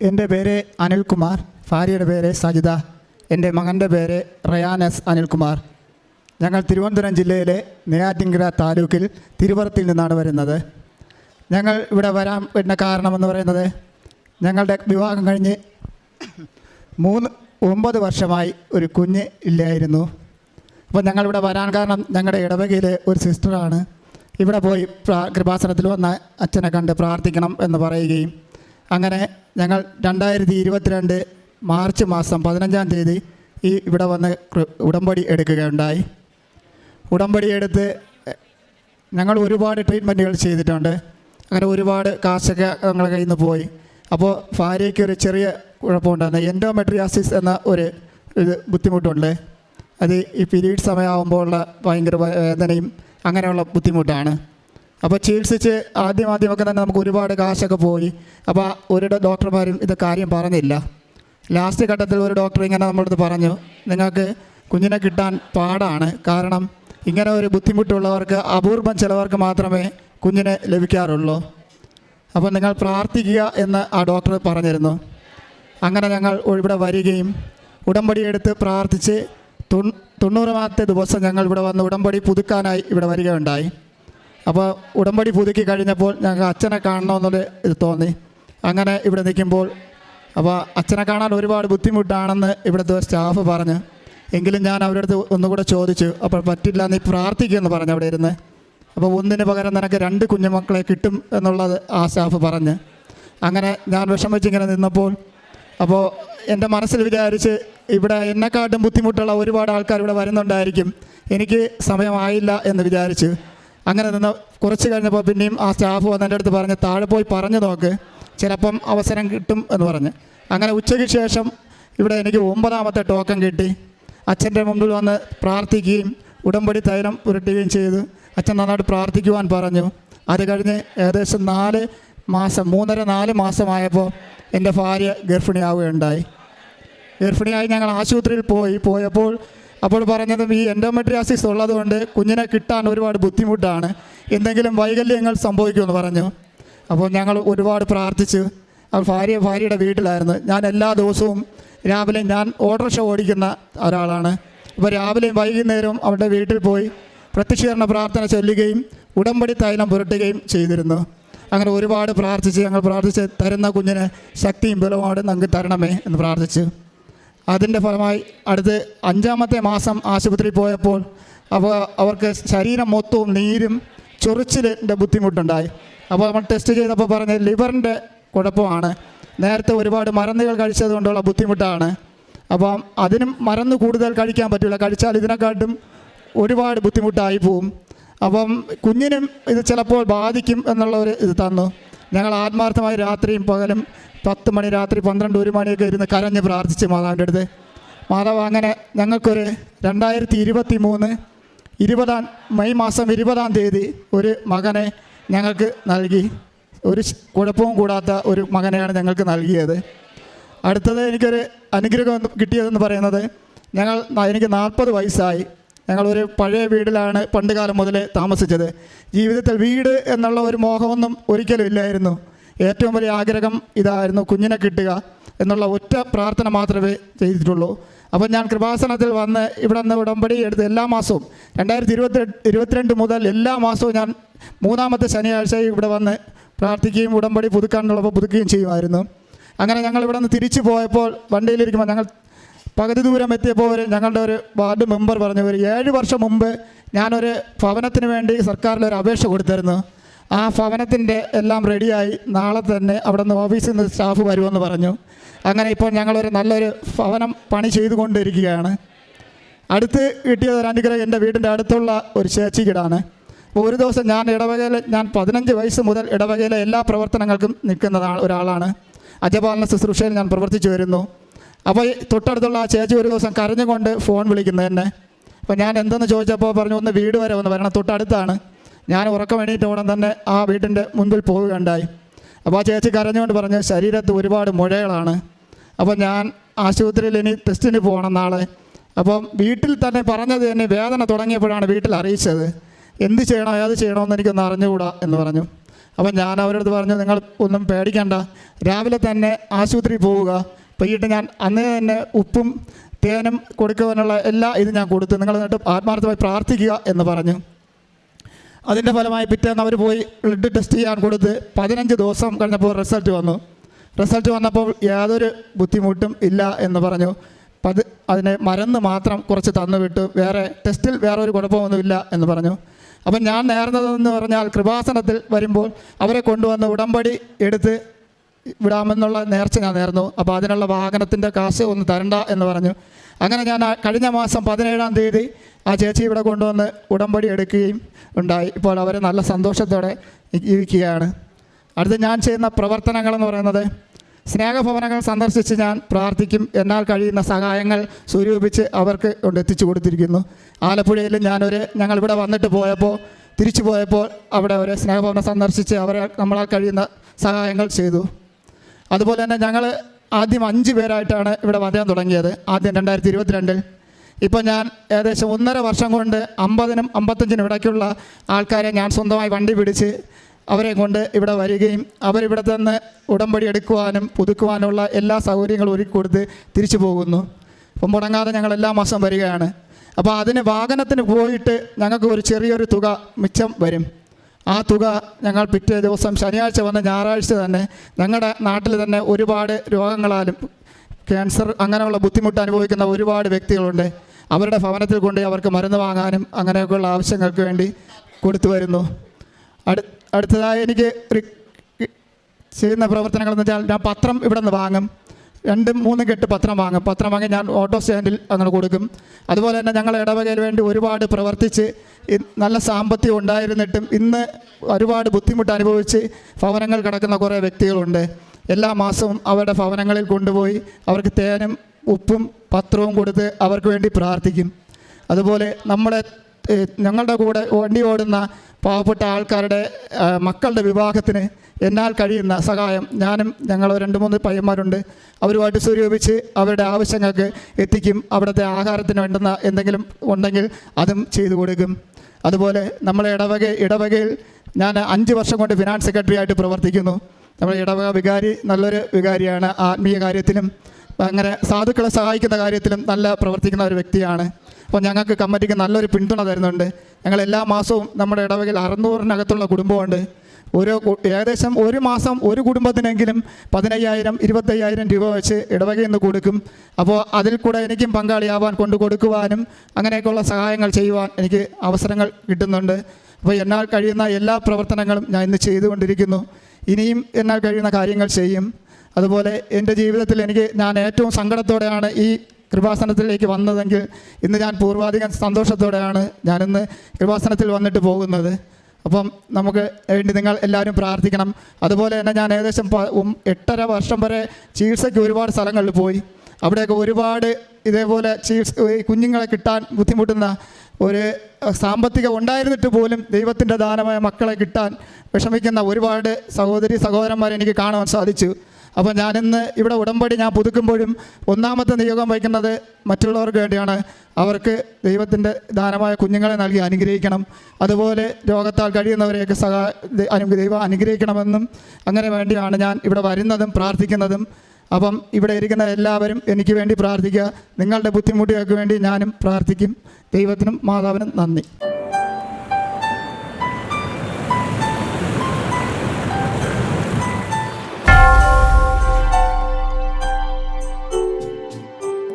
എന്റെ പേര് അനിൽകുമാർ. ഭാര്യയുടെ പേര് സജിത. എന്റെ മകന്റെ പേര് റയാനസ് അനിൽകുമാർ. ഞങ്ങൾ തിരുവനന്തപുരം ജില്ലയിലെ നെയ്യാറ്റിൻകര താലൂക്കിൽ തിരുവറത്തിൽ നിന്നാണ് വരുന്നത്. ഞങ്ങൾ ഇവിടെ വരാൻ വരുന്ന കാരണമെന്ന് പറയുന്നത് ഞങ്ങളുടെ വിവാഹം കഴിഞ്ഞ് മൂന്ന് ഒമ്പത് വർഷമായി ഒരു കുഞ്ഞ് ഇല്ലായിരുന്നു. അപ്പോൾ ഞങ്ങളിവിടെ വരാൻ കാരണം ഞങ്ങളുടെ ഇടവകയിലെ ഒരു സിസ്റ്ററാണ്. ഇവിടെ പോയി കൃപാസനത്തിൽ വന്ന അച്ഛനെ കണ്ട് പ്രാർത്ഥിക്കണം എന്ന് പറയുകയും അങ്ങനെ ഞങ്ങൾ രണ്ടായിരത്തി ഇരുപത്തിരണ്ട് മാർച്ച് മാസം പതിനഞ്ചാം തീയതി ഈ ഇവിടെ വന്ന് ഉടമ്പടി എടുക്കുകയുണ്ടായി. ഉടമ്പടി എടുത്ത് ഞങ്ങൾ ഒരുപാട് ട്രീറ്റ്മെന്റുകൾ ചെയ്തിട്ടുണ്ട്. അങ്ങനെ ഒരുപാട് കാശൊക്കെ ഞങ്ങളുടെ കയ്യിൽ നിന്ന് പോയി. അപ്പോൾ ഭാര്യയ്ക്ക് ഒരു ചെറിയ കുഴപ്പമുണ്ടായിരുന്നു. എൻഡോമെട്രിയാസിസ് എന്ന ഒരു ഇത് ബുദ്ധിമുട്ടുണ്ട്. അത് ഈ പീരീഡ് സമയമാകുമ്പോഴുള്ള ഭയങ്കര വേദനയും അങ്ങനെയുള്ള ബുദ്ധിമുട്ടാണ്. അപ്പോൾ ചികിത്സിച്ച് ആദ്യം ആദ്യമൊക്കെ തന്നെ നമുക്ക് ഒരുപാട് കാശൊക്കെ പോയി. അപ്പോൾ ഒരു ഡോക്ടർമാരും ഇത് കാര്യം പറഞ്ഞില്ല. ലാസ്റ്റ് ഘട്ടത്തിൽ ഒരു ഡോക്ടർ ഇങ്ങനെ നമ്മളടുത്ത് പറഞ്ഞു നിങ്ങൾക്ക് കുഞ്ഞിനെ കിട്ടാൻ പാടാണ്. കാരണം ഇങ്ങനെ ഒരു ബുദ്ധിമുട്ടുള്ളവർക്ക് അപൂർവം ചിലവർക്ക് മാത്രമേ കുഞ്ഞിനെ ലഭിക്കാറുള്ളൂ. അപ്പോൾ നിങ്ങൾ പ്രാർത്ഥിക്കുക എന്ന് ആ ഡോക്ടർ പറഞ്ഞിരുന്നു. അങ്ങനെ ഞങ്ങൾ ഇവിടെ വരികയും ഉടമ്പടി എടുത്ത് പ്രാർത്ഥിച്ച് തൊണ്ണൂ- തൊണ്ണൂറാമത്തെ ദിവസം ഞങ്ങൾ ഇവിടെ വന്ന് ഉടമ്പടി പുതുക്കാനായി ഇവിടെ വരികയുണ്ടായി. അപ്പോൾ ഉടമ്പടി പുതുക്കി കഴിഞ്ഞപ്പോൾ ഞങ്ങൾക്ക് അച്ഛനെ കാണണമെന്നൊരു ഇത് തോന്നി. അങ്ങനെ ഇവിടെ നിൽക്കുമ്പോൾ അപ്പോൾ അച്ഛനെ കാണാൻ ഒരുപാട് ബുദ്ധിമുട്ടാണെന്ന് ഇവിടുത്തെ സ്റ്റാഫ് പറഞ്ഞു. എങ്കിലും ഞാൻ അവരുടെ അടുത്ത് ഒന്നുകൂടെ ചോദിച്ചു അപ്പോൾ പറ്റില്ല നീ പ്രാർത്ഥിക്കുമെന്ന് പറഞ്ഞു അവിടെ ഇരുന്ന്. അപ്പോൾ ഒന്നിന് പകരം നിനക്ക് രണ്ട് കുഞ്ഞുമക്കളെ കിട്ടും എന്നുള്ളത് ആ സ്റ്റാഫ് പറഞ്ഞ്. അങ്ങനെ ഞാൻ വിഷമിച്ചിങ്ങനെ നിന്നപ്പോൾ അപ്പോൾ എന്റെ മനസ്സിൽ വിചാരിച്ച് ഇവിടെ എന്നെക്കാട്ടും ബുദ്ധിമുട്ടുള്ള ഒരുപാട് ആൾക്കാർ ഇവിടെ വരുന്നുണ്ടായിരിക്കും. എനിക്ക് സമയമായില്ല എന്ന് വിചാരിച്ചു അങ്ങനെ നിന്ന് കുറച്ച് കഴിഞ്ഞപ്പോൾ പിന്നെയും ആ സ്റ്റാഫ് വന്ന് എന്റെ അടുത്ത് പറഞ്ഞ് താഴെ പോയി പറഞ്ഞു നോക്ക് ചിലപ്പം അവസരം കിട്ടും എന്ന് പറഞ്ഞ്. അങ്ങനെ ഉച്ചയ്ക്ക് ശേഷം ഇവിടെ എനിക്ക് ഒമ്പതാമത്തെ ടോക്കൺ കിട്ടി. അച്ഛന്റെ മുമ്പിൽ വന്ന് പ്രാർത്ഥിക്കുകയും ഉടമ്പടി തൈലം പുരട്ടുകയും ചെയ്തു അച്ഛൻ നന്നായിട്ട് പ്രാർത്ഥിക്കുവാൻ പറഞ്ഞു. അത് കഴിഞ്ഞ് ഏകദേശം നാല് മാസം മൂന്നര നാല് മാസമായപ്പോൾ എന്റെ ഭാര്യ ഗർഭിണിയാവുകയുണ്ടായി. ഗർഭിണിയായി ഞങ്ങൾ ആശുപത്രിയിൽ പോയി. പോയപ്പോൾ അപ്പോൾ പറഞ്ഞതും ഈ എൻഡോമെട്രിയാസിസ് ഉള്ളതുകൊണ്ട് കുഞ്ഞിനെ കിട്ടാൻ ഒരുപാട് ബുദ്ധിമുട്ടാണ്. എന്തെങ്കിലും വൈകല്യങ്ങൾ സംഭവിക്കുമെന്ന് പറഞ്ഞു. അപ്പോൾ ഞങ്ങൾ ഒരുപാട് പ്രാർത്ഥിച്ച്. അപ്പോൾ ഭാര്യ ഭാര്യയുടെ വീട്ടിലായിരുന്നു. ഞാൻ എല്ലാ ദിവസവും രാവിലെ ഞാൻ ഓട്ടോറിക്ഷ ഓടിക്കുന്ന ഒരാളാണ്. അപ്പോൾ രാവിലെയും വൈകുന്നേരവും അവരുടെ വീട്ടിൽ പോയി പ്രത്യക്ഷീകരണ പ്രാർത്ഥന ചൊല്ലുകയും ഉടമ്പടി തൈലം പുരട്ടുകയും ചെയ്തിരുന്നു. അങ്ങനെ ഒരുപാട് പ്രാർത്ഥിച്ച് ഞങ്ങൾ പ്രാർത്ഥിച്ച് തരുന്ന കുഞ്ഞിന് ശക്തിയും ബലവുമാണ് നമുക്ക് തരണമേ എന്ന് പ്രാർത്ഥിച്ചു. അതിന്റെ ഫലമായി അടുത്ത് അഞ്ചാമത്തെ മാസം ആശുപത്രിയിൽ പോയപ്പോൾ അപ്പോൾ അവർക്ക് ശരീരം മൊത്തവും നീരും ചൊറിച്ചിലിന്റെ ബുദ്ധിമുട്ടുണ്ടായി. അപ്പോൾ നമ്മൾ ടെസ്റ്റ് ചെയ്തപ്പോൾ പറഞ്ഞ് ലിവറിന്റെ കുഴപ്പമാണ്. നേരത്തെ ഒരുപാട് മരുന്നുകൾ കഴിച്ചത് കൊണ്ടുള്ള ബുദ്ധിമുട്ടാണ്. അപ്പം അതിനും മരുന്ന് കൂടുതൽ കഴിക്കാൻ പറ്റില്ല കഴിച്ചാൽ ഇതിനെക്കാട്ടും ഒരുപാട് ബുദ്ധിമുട്ടായി പോവും. അപ്പം കുഞ്ഞിനും ഇത് ചിലപ്പോൾ ബാധിക്കും എന്നുള്ള ഒരു ഇത് തന്നു. ഞങ്ങൾ ആത്മാർത്ഥമായി രാത്രിയും പകലും പത്ത് മണി രാത്രി പന്ത്രണ്ട് ഒരു മണിയൊക്കെ ഇരുന്ന് കരഞ്ഞ് പ്രാർത്ഥിച്ച് മാതാവിന്റെ അടുത്ത്. മാതാവ് അങ്ങനെ ഞങ്ങൾക്കൊരു രണ്ടായിരത്തി ഇരുപത്തി മൂന്ന് ഇരുപതാം മെയ് മാസം ഇരുപതാം തീയതി ഒരു മകനെ ഞങ്ങൾക്ക് നൽകി. ഒരു കുഴപ്പവും കൂടാത്ത ഒരു മകനെയാണ് ഞങ്ങൾക്ക് നൽകിയത്. അടുത്തത് എനിക്കൊരു അനുഗ്രഹം കിട്ടിയതെന്ന് പറയുന്നത് ഞങ്ങൾ എനിക്ക് നാൽപ്പത് വയസ്സായി. ഞങ്ങളൊരു പഴയ വീടിലാണ് പണ്ട് കാലം മുതലേ താമസിച്ചത്. ജീവിതത്തിൽ വീട് എന്നുള്ള ഒരു മോഹമൊന്നും ഒരിക്കലും ഇല്ലായിരുന്നു. ഏറ്റവും വലിയ ആഗ്രഹം ഇതായിരുന്നു കുഞ്ഞിനെ കിട്ടുക എന്നുള്ള ഒറ്റ പ്രാർത്ഥന മാത്രമേ ചെയ്തിട്ടുള്ളൂ. അപ്പോൾ ഞാൻ കൃപാസനത്തിൽ വന്ന് ഇവിടെ നിന്ന് ഉടമ്പടി എടുത്ത് എല്ലാ മാസവും രണ്ടായിരത്തി ഇരുപത്തി ഇരുപത്തിരണ്ട് മുതൽ എല്ലാ മാസവും ഞാൻ മൂന്നാമത്തെ ശനിയാഴ്ച ഇവിടെ വന്ന് പ്രാർത്ഥിക്കുകയും ഉടമ്പടി പുതുക്കാനുള്ളപ്പോൾ പുതുക്കുകയും ചെയ്യുമായിരുന്നു. അങ്ങനെ ഞങ്ങൾ ഇവിടെ നിന്ന് തിരിച്ചു പോയപ്പോൾ വണ്ടിയിലിരിക്കുമ്പോൾ ഞങ്ങൾ പകുതി ദൂരം എത്തിയപ്പോൾ ഒരു ഞങ്ങളുടെ ഒരു വാർഡ് മെമ്പർ പറഞ്ഞു ഒരു ഏഴ് വർഷം മുമ്പ് ഞാനൊരു ഭവനത്തിന് വേണ്ടി സർക്കാരിൽ ഒരു അപേക്ഷ കൊടുത്തിരുന്നു. ആ ഭവനത്തിന്റെ എല്ലാം റെഡിയായി നാളെ തന്നെ അവിടെ നിന്ന് ഓഫീസിൽ നിന്ന് സ്റ്റാഫ് വരുമെന്ന് പറഞ്ഞു. അങ്ങനെ ഇപ്പോൾ ഞങ്ങളൊരു നല്ലൊരു ഭവനം പണി ചെയ്തുകൊണ്ടിരിക്കുകയാണ്. അടുത്ത് കിട്ടിയത് ഒരു അനുഗ്രഹം എന്റെ വീടിന്റെ അടുത്തുള്ള ഒരു ചേച്ചിക്കിടാണ്. അപ്പോൾ ഒരു ദിവസം ഞാൻ ഇടവകയിലെ ഞാൻ പതിനഞ്ച് വയസ്സ് മുതൽ ഇടവകയിലെ എല്ലാ പ്രവർത്തനങ്ങൾക്കും നിൽക്കുന്നതാണ് ഒരാളാണ്. അജപാലന ശുശ്രൂഷയിൽ ഞാൻ പ്രവർത്തിച്ചു വരുന്നു. അപ്പോൾ തൊട്ടടുത്തുള്ള ആ ചേച്ചി ഒരു ദിവസം കരഞ്ഞുകൊണ്ട് ഫോൺ വിളിക്കുന്നത് എന്നെ അപ്പോൾ ഞാൻ എന്തെന്ന് ചോദിച്ചപ്പോൾ പറഞ്ഞു ഒന്ന് വീട് വരെ ഒന്ന് വരണം. തൊട്ടടുത്താണ്. ഞാൻ ഉറക്കം എണീറ്റ ഉടൻ തന്നെ ആ വീടിന്റെ മുൻപിൽ പോവുകയുണ്ടായി. അപ്പോൾ ആ ചേച്ചി കരഞ്ഞുകൊണ്ട് പറഞ്ഞു ശരീരത്ത് ഒരുപാട് മുഴകളാണ്. അപ്പോൾ ഞാൻ ആശുപത്രിയിൽ ഇനി ടെസ്റ്റിന് പോകണം നാളെ. അപ്പം വീട്ടിൽ തന്നെ പറഞ്ഞത് തന്നെ വേദന തുടങ്ങിയപ്പോഴാണ് വീട്ടിൽ അറിയിച്ചത്. എന്ത് ചെയ്യണോ? ഏത് ചെയ്യണമെന്ന് എനിക്കൊന്ന് അറിഞ്ഞുകൂടാ? എന്ന് പറഞ്ഞു. അപ്പം ഞാൻ അവരോട് പറഞ്ഞു നിങ്ങൾ ഒന്നും പേടിക്കണ്ട. രാവിലെ തന്നെ ആശുപത്രിയിൽ പോവുക. വൈകിട്ട് ഞാൻ അന്നേ തന്നെ ഉപ്പും തേനും കൊടുക്കുവാനുള്ള എല്ലാ ഇതും ഞാൻ കൊടുത്തു. നിങ്ങൾ എന്നിട്ട് ആത്മാർത്ഥമായി പ്രാർത്ഥിക്കുക എന്ന് പറഞ്ഞു. അതിന്റെ ഫലമായി പിറ്റേന്ന് അവർ പോയി ബ്ലഡ് ടെസ്റ്റ് ചെയ്യാൻ കൊടുത്ത് പതിനഞ്ച് ദിവസം കഴിഞ്ഞപ്പോൾ റിസൾട്ട് വന്നു. റിസൾട്ട് വന്നപ്പോൾ യാതൊരു ബുദ്ധിമുട്ടും ഇല്ല എന്ന് പറഞ്ഞു. പത് അതിനെ മരുന്ന് മാത്രം കുറച്ച് തന്നു വിട്ടു വേറെ ടെസ്റ്റിൽ വേറെ ഒരു കുഴപ്പമൊന്നുമില്ല എന്ന് പറഞ്ഞു. അപ്പം ഞാൻ നേർന്നതെന്ന് പറഞ്ഞാൽ കൃപാസനത്തിൽ വരുമ്പോൾ അവരെ കൊണ്ടുവന്ന് ഉടമ്പടി എടുത്ത് വിടാമെന്നുള്ള നേർച്ച ഞാൻ നേർന്നു. അപ്പോൾ അതിനുള്ള വാഹനത്തിന്റെ കാശ് ഒന്ന് തരണ്ട എന്ന് പറഞ്ഞു. അങ്ങനെ ഞാൻ കഴിഞ്ഞ മാസം പതിനേഴാം തീയതി ആ ചേച്ചി ഇവിടെ കൊണ്ടുവന്ന് ഉടമ്പടി എടുക്കുകയും ഉണ്ടായി. ഇപ്പോൾ അവർ നല്ല സന്തോഷത്തോടെ ജീവിക്കുകയാണ് അടുത്ത് ഞാൻ ചെയ്യുന്ന പ്രവർത്തനങ്ങളെന്ന് പറയുന്നത് സ്നേഹഭവനങ്ങൾ സന്ദർശിച്ച് ഞാൻ പ്രാർത്ഥിക്കും. എന്നാൽ കഴിയുന്ന സഹായങ്ങൾ സ്വരൂപിച്ച് അവർക്ക് കൊണ്ട് എത്തിച്ചു കൊടുത്തിരിക്കുന്നു. ആലപ്പുഴയിൽ ഞാനൊരു ഞങ്ങൾ ഇവിടെ വന്നിട്ട് പോയപ്പോൾ തിരിച്ചു പോയപ്പോൾ അവിടെ ഒരു സ്നേഹഭവനം സന്ദർശിച്ച് അവരെ നമ്മളാൽ കഴിയുന്ന സഹായങ്ങൾ ചെയ്തു. അതുപോലെ തന്നെ ഞങ്ങൾ ആദ്യം അഞ്ച് പേരായിട്ടാണ് ഇവിടെ വരാൻ തുടങ്ങിയത്. ആദ്യം രണ്ടായിരത്തി ഇരുപത്തിരണ്ടിൽ ഇപ്പോൾ ഞാൻ ഏകദേശം ഒന്നര വർഷം കൊണ്ട് അമ്പതിനും അമ്പത്തഞ്ചിനും ഇടയ്ക്കുള്ള ആൾക്കാരെ ഞാൻ സ്വന്തമായി വണ്ടി പിടിച്ച് അവരെ കൊണ്ട് ഇവിടെ വരികയും അവരിവിടെ തന്നെ ഉടമ്പടി എടുക്കുവാനും പുതുക്കുവാനുള്ള എല്ലാ സൗകര്യങ്ങളും ഒരുക്കി കൊടുത്ത് തിരിച്ചു പോകുന്നു. അപ്പം മുടങ്ങാതെ ഞങ്ങൾ എല്ലാ മാസം വരികയാണ്. അപ്പോൾ അതിന് വാഹനത്തിന് പോയിട്ട് ഞങ്ങൾക്ക് ഒരു ചെറിയൊരു തുക മിച്ചം വരും. ആ തുക ഞങ്ങൾ പിറ്റേ ദിവസം ശനിയാഴ്ച വന്ന ഞായറാഴ്ച തന്നെ ഞങ്ങളുടെ നാട്ടിൽ തന്നെ ഒരുപാട് രോഗങ്ങളാലും ക്യാൻസർ അങ്ങനെയുള്ള ബുദ്ധിമുട്ട് അനുഭവിക്കുന്ന ഒരുപാട് വ്യക്തികളുണ്ട്. അവരുടെ ഭവനത്തിൽ കൊണ്ട് അവർക്ക് മരുന്ന് വാങ്ങാനും അങ്ങനെയൊക്കെയുള്ള ആവശ്യങ്ങൾക്ക് വേണ്ടി കൊടുത്തു വരുന്നു. അടു അടുത്തതായി എനിക്ക് ചെയ്യുന്ന പ്രവർത്തനങ്ങൾ എന്ന് വെച്ചാൽ ഞാൻ പത്രം ഇവിടെ നിന്ന് വാങ്ങും. രണ്ടും മൂന്നും കെട്ട് പത്രം വാങ്ങും. പത്രം വാങ്ങി ഞാൻ ഓട്ടോ സ്റ്റാൻഡിൽ അങ്ങനെ കൊടുക്കും. അതുപോലെ തന്നെ ഞങ്ങൾ ഇടവകയിൽ വേണ്ടി ഒരുപാട് പ്രവർത്തിച്ച് നല്ല സാമ്പത്തികം ഉണ്ടായിരുന്നിട്ടും ഇന്ന് ഒരുപാട് ബുദ്ധിമുട്ട് അനുഭവിച്ച് ഭവനങ്ങൾ കിടക്കുന്ന കുറേ വ്യക്തികളുണ്ട്. എല്ലാ മാസവും അവരുടെ ഭവനങ്ങളിൽ കൊണ്ടുപോയി അവർക്ക് തേനും ഉപ്പും പത്രവും കൊടുത്ത് അവർക്ക് വേണ്ടി പ്രാർത്ഥിക്കും. അതുപോലെ നമ്മളെ ഞങ്ങളുടെ കൂടെ വണ്ടി ഓടുന്ന പാവപ്പെട്ട ആൾക്കാരുടെ മക്കളുടെ വിവാഹത്തിന് എന്നാൽ കഴിയുന്ന സഹായം ഞാനും ഞങ്ങൾ രണ്ട് മൂന്ന് പയ്യന്മാരുണ്ട്. അവരുമായിട്ട് സ്വരൂപിച്ച് അവരുടെ ആവശ്യങ്ങൾക്ക് എത്തിക്കും അവിടുത്തെ ആഹാരത്തിന് വേണ്ടുന്ന എന്തെങ്കിലും ഉണ്ടെങ്കിൽ അതും ചെയ്തു കൊടുക്കും. അതുപോലെ നമ്മളെ ഇടവക ഇടവകയിൽ ഞാൻ അഞ്ച് വർഷം കൊണ്ട് ഫിനാൻസ് സെക്രട്ടറി ആയിട്ട് പ്രവർത്തിക്കുന്നു. നമ്മുടെ ഇടവക വികാരി നല്ലൊരു വികാരിയാണ്. ആത്മീയ കാര്യത്തിലും അങ്ങനെ സാധുക്കളെ സഹായിക്കുന്ന കാര്യത്തിലും നല്ല പ്രവർത്തിക്കുന്ന ഒരു വ്യക്തിയാണ്. അപ്പോൾ ഞങ്ങൾക്ക് കമ്മിറ്റിക്ക് നല്ലൊരു പിന്തുണ തരുന്നുണ്ട്. ഞങ്ങൾ എല്ലാ മാസവും നമ്മുടെ ഇടവകയിൽ അറുന്നൂറിനകത്തുള്ള കുടുംബമുണ്ട്. ഓരോ ഏകദേശം ഒരു മാസം ഒരു കുടുംബത്തിനെങ്കിലും പതിനയ്യായിരം ഇരുപത്തയ്യായിരം രൂപ വെച്ച് ഇടവകയിൽ നിന്ന് കൊടുക്കും. അപ്പോൾ അതിൽ കൂടെ എനിക്കും പങ്കാളിയാവാൻ കൊണ്ടു കൊടുക്കുവാനും അങ്ങനെയൊക്കെയുള്ള സഹായങ്ങൾ ചെയ്യുവാൻ എനിക്ക് അവസരങ്ങൾ കിട്ടുന്നുണ്ട്. അപ്പോൾ എന്നാൽ കഴിയുന്ന എല്ലാ പ്രവർത്തനങ്ങളും ഞാൻ ഇന്ന് ചെയ്തുകൊണ്ടിരിക്കുന്നു. ഇനിയും എന്നാൽ കഴിയുന്ന കാര്യങ്ങൾ ചെയ്യും. അതുപോലെ എന്റെ ജീവിതത്തിൽ എനിക്ക് ഞാൻ ഏറ്റവും സങ്കടത്തോടെയാണ് ഈ കൃപാസനത്തിലേക്ക് വന്നതെങ്കിൽ ഇന്ന് ഞാൻ പൂർവാധികം സന്തോഷത്തോടെയാണ് ഞാനിന്ന് കൃപാസനത്തിൽ വന്നിട്ട് പോകുന്നത്. അപ്പം നമുക്ക് വേണ്ടി നിങ്ങൾ എല്ലാവരും പ്രാർത്ഥിക്കണം. അതുപോലെ തന്നെ ഞാൻ ഏകദേശം എട്ടര വർഷം വരെ ചികിത്സയ്ക്ക് ഒരുപാട് സ്ഥലങ്ങളിൽ പോയി. അവിടെയൊക്കെ ഒരുപാട് ഇതേപോലെ ചികിത്സ കുഞ്ഞുങ്ങളെ കിട്ടാൻ ബുദ്ധിമുട്ടുന്ന ഒരു സാമ്പത്തികം ഉണ്ടായിരുന്നിട്ട് പോലും ദൈവത്തിന്റെ ദാനമായ മക്കളെ കിട്ടാൻ വിഷമിക്കുന്ന ഒരുപാട് സഹോദരി സഹോദരന്മാരെ എനിക്ക് കാണുവാൻ സാധിച്ചു. അപ്പോൾ ഞാനിന്ന് ഇവിടെ ഉടമ്പടി ഞാൻ പുതുക്കുമ്പോഴും ഒന്നാമത്തെ നിയോഗം വയ്ക്കുന്നത് മറ്റുള്ളവർക്ക് വേണ്ടിയാണ്. അവർക്ക് ദൈവത്തിന്റെ ദാനമായ കുഞ്ഞുങ്ങളെ നൽകി അനുഗ്രഹിക്കണം. അതുപോലെ രോഗത്താൽ കഴിയുന്നവരെയൊക്കെ സഹാ ദൈവം അനുഗ്രഹിക്കണമെന്നും അങ്ങനെ വേണ്ടിയാണ് ഞാൻ ഇവിടെ വരുന്നതും പ്രാർത്ഥിക്കുന്നതും. അപ്പം ഇവിടെ ഇരിക്കുന്ന എല്ലാവരും എനിക്ക് വേണ്ടി പ്രാർത്ഥിക്കുക. നിങ്ങളുടെ ബുദ്ധിമുട്ടുകൾക്ക് വേണ്ടി ഞാനും പ്രാർത്ഥിക്കും. ദൈവത്തിനും മാതാവിനും നന്ദി.